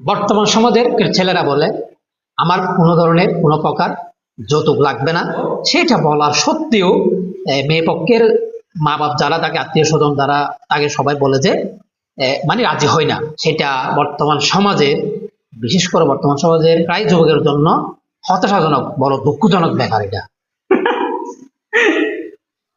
বর্তমান সমাজের ছেলেরা বলে, আমার কোনো ধরনের কোনো প্রকার যৌতুক লাগবে না। সেটা বলার সত্ত্বেও মেয়ে পক্ষের মা বাপ যারা, তাকে আত্মীয় স্বজন যারা, তাকে সবাই বলে যে মানে রাজি হয় না। সেটা বর্তমান সমাজে, বিশেষ করে বর্তমান সমাজের প্রায় যুবকের জন্য হতাশাজনক বড় দুঃখজনক ব্যাপার এটা।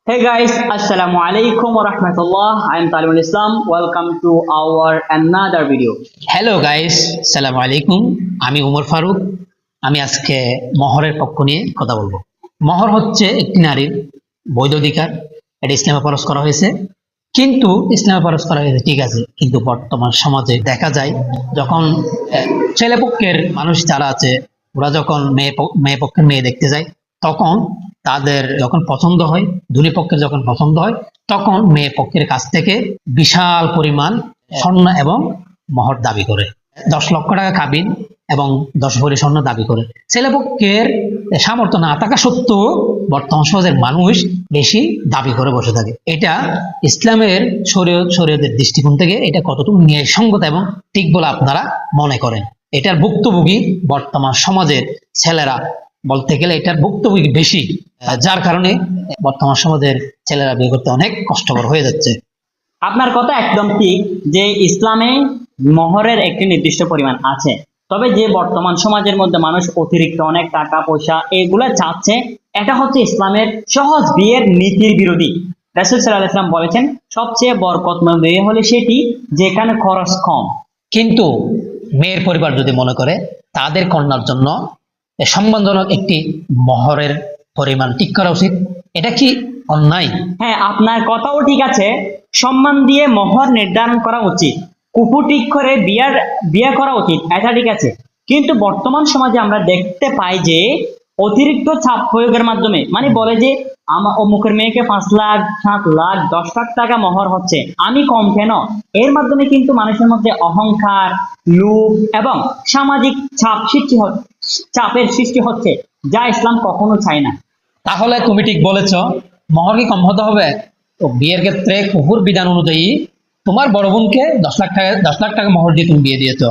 Hey guys, Assalamu alaikum wa rahmatullah. I am Talimul Islam. Welcome to our another video. Hello guys সালাম আলাইকুম আমি উমর ফারুক আমি আজকে মহরের পক্ষ নিয়ে কথা বলব মহর হচ্ছে একটি নারীর বৈধ অধিকার এটা ইসলামে পরশ করা হয়েছে কিন্তু ইসলামে পরশ করা হয়েছে ঠিক আছে কিন্তু বর্তমান সমাজে দেখা যায় যখন ছেলেপক্ষের মানুষ যারা আছে ওরা যখন মেয়ে মেয়ে পক্ষের মেয়ে দেখতে যায় তখন তাদের যখন পছন্দ হয়, দুই পক্ষের যখন পছন্দ হয়, তখন মেয়ে পক্ষের কাছ থেকে বিশাল পরিমাণ স্বর্ণ এবং মহর দাবি করে। দশ লক্ষ টাকা কাবিন এবং দশ ভরি স্বর্ণ দাবি করে। ছেলেপক্ষের সামর্থ্য না থাকা সত্ত্বেও বর্তমান সমাজের মানুষ বেশি দাবি করে বসে থাকে। এটা ইসলামের শরীয়, শরীয়তের দৃষ্টিকোণ থেকে এটা কতটুকু ন্যায়সঙ্গত এবং ঠিক বলে আপনারা মনে করেন। এটার ভুক্তভোগী বর্তমান সমাজের ছেলেরা বলতে গেলে এটার ভুক্তভোগী বেশি যার কারণে বর্তমান সমাজের ছেলেরা বিয়ে করতে অনেক কষ্টকর হয়ে যাচ্ছে। আপনার কথা একদম ঠিক যে ইসলামে মহরের একটি নির্দিষ্ট পরিমাণ আছে তবে যে বর্তমান সমাজের মধ্যে মানুষ অতিরিক্ত অনেক টাকা পয়সা এগুলা চাচ্ছে এটা হচ্ছে ইসলামের সহজ বিয়ের নীতির বিরোধী। রাসুল সাল্লাহ ইসলাম বলেছেন সবচেয়ে বরকতময় বিয়ে হলে সেটি যেখানে খরচ কম। কিন্তু মেয়ের পরিবার যদি মনে করে তাদের কন্যার জন্য সম্মানজনক একটি মহরের পরিমাণ। ঠিক করা উচিত। এটা কি অন্যায়? হ্যাঁ আপনার কথাও ঠিক আছে। সম্মান দিয়ে মহর নির্ধারণ করা উচিত। কুপুটিক করে বিয়ার বিয়ে করা উচিত। এটা ঠিক আছে। কিন্তু বর্তমান সমাজে আমরা দেখতে পাই যে অতিরিক্ত ছাপ প্রয়োগের মাধ্যমে মানে বলে যে আমার অমুকের মেয়েকে পাঁচ লাখ, সাত লাখ, দশ লাখ টাকা মহর হচ্ছে। আমি কম কেন? এর মাধ্যমে কিন্তু মানুষের মধ্যে অহংকার, লোভ এবং সামাজিক ছাপ সৃষ্টি চাপের সৃষ্টি হচ্ছে যা ইসলাম কখনো চায় না। তাহলে তুমি ঠিক বলেছ মহর কি কম হতে হবে? তো বিয়ের ক্ষেত্রে কুকুর বিধান অনুযায়ী তোমার বড় বোনকে দশ লাখ টাকা দশ লাখ টাকা মহর দিয়ে তুমি বিয়ে দিয়েছ।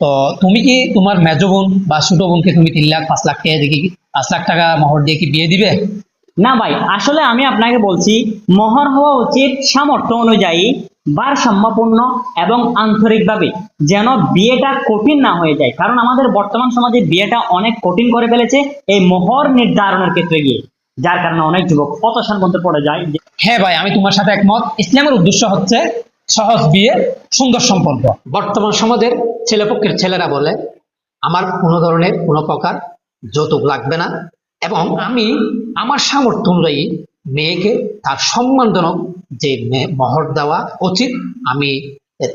তো তুমি কি তোমার মেজ বোন বা ছোট বোনকে তুমি তিন লাখ পাঁচ লাখ টাকা কি পাঁচ লাখ টাকা মহর দিয়ে কি বিয়ে দিবে? না ভাই আসলে আমি আপনাকে বলছি মহর হওয়া উচিত সামর্থ্য অনুযায়ী ভারসাম্যপূর্ণ এবং আন্তরিকভাবে যেন বিয়েটা কঠিন না হয়ে যায়। কারণ আমাদের বর্তমান সমাজে বিয়েটা অনেক কঠিন করে ফেলেছে এই মোহর নির্ধারণের ক্ষেত্রে গিয়ে যার কারণে অনেক যুবক হতাশার মধ্যে পড়ে যায় যে হ্যাঁ ভাই আমি তোমার সাথে একমত। ইসলামের উদ্দেশ্য হচ্ছে সহজ বিয়ে সুন্দর সম্পর্ক। বর্তমান সমাজের ছেলেপক্ষের ছেলেরা বলে আমার কোনো ধরনের কোনো প্রকার যৌতুক লাগবে না এবং আমি আমার সামর্থ্য অনুযায়ী মেয়েকে তার সম্মানজনক যে মহর দেওয়া উচিত আমি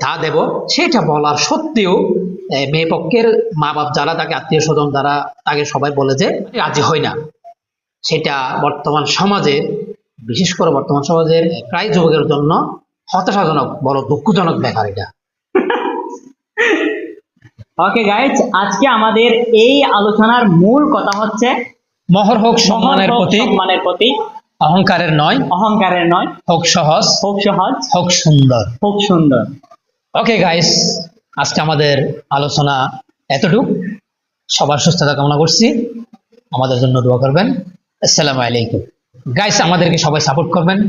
তা দেব। সেটা বলার সত্ত্বেও মেয়ে পক্ষের মা বাপ যারা তাকে আত্মীয় স্বজন যারা তাকে সবাই বলে যে রাজি হয় না। সেটা বর্তমান সমাজে বিশেষ করে বর্তমান সমাজের প্রায় যুবকের জন্য হতাশাজনক বড় দুঃখজনক ব্যাপার এটা। ওকে গাইজ আজকে আমাদের এই আলোচনার মূল কথা হচ্ছে মহর হোক সম্মানের প্রতীক। সম্মানের প্রতীক। অহংকারের নয়। অহংকারের নয়। হোক সহজ খুব সহজ হোক সুন্দর। খুব সুন্দর। ওকে গাইস আজকে আমাদের আলোচনা এতটুক। সবার সুস্থতা কামনা করছি। আমাদের জন্য দোয়া করবেন। আসসালামু আলাইকুম। গাইস আমাদেরকে সবাই সাপোর্ট করবেন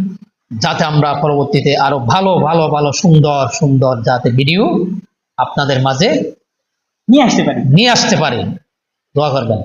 যাতে আমরা পরবর্তীতে আরও ভালো ভালো ভালো সুন্দর সুন্দর যাতে ভিডিও আপনাদের মাঝে নিয়ে আসতে পারি। নিয়ে আসতে পারি। দোয়া করবেন।